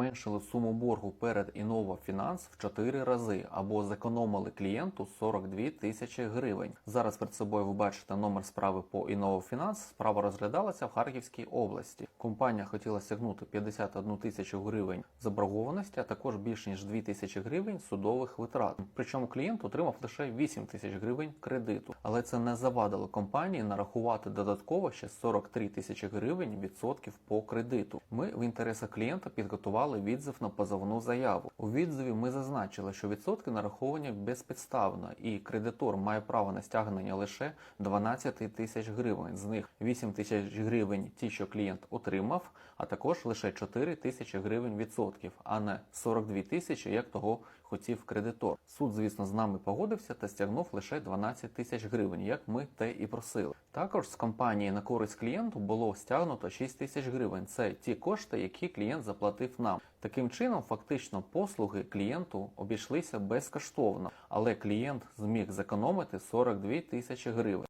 зменшили суму боргу перед Innova Finance в 4 рази або зекономили клієнту 42 тисячі гривень. Зараз перед собою ви бачите номер справи по Innova Finance. Справа розглядалася в Харківській області. Компанія хотіла стягнути 51 тисячу гривень заборгованості, а також більш ніж 2 тисячі гривень судових витрат. Причому клієнт отримав лише 8 тисяч гривень кредиту, але це не завадило компанії нарахувати додатково ще 43 тисячі гривень відсотків по кредиту. Ми в інтересах клієнта підготували відзив на позовну заяву. У відзиві ми зазначили, що відсотки нараховані безпідставно, і кредитор має право на стягнення лише 12 тисяч гривень. З них 8 тисяч гривень ті, що клієнт отримав, а також лише 4 тисячі гривень відсотків, а не 42 тисячі, як того хотів кредитор. Суд, звісно, з нами погодився та стягнув лише 12 тисяч гривень, як ми те і просили. Також з компанії на користь клієнту було стягнуто 6 тисяч гривень. Це ті кошти, які клієнт заплатив нам. Таким чином, фактично, послуги клієнту обійшлися безкоштовно, але клієнт зміг зекономити 42 тисячі гривень.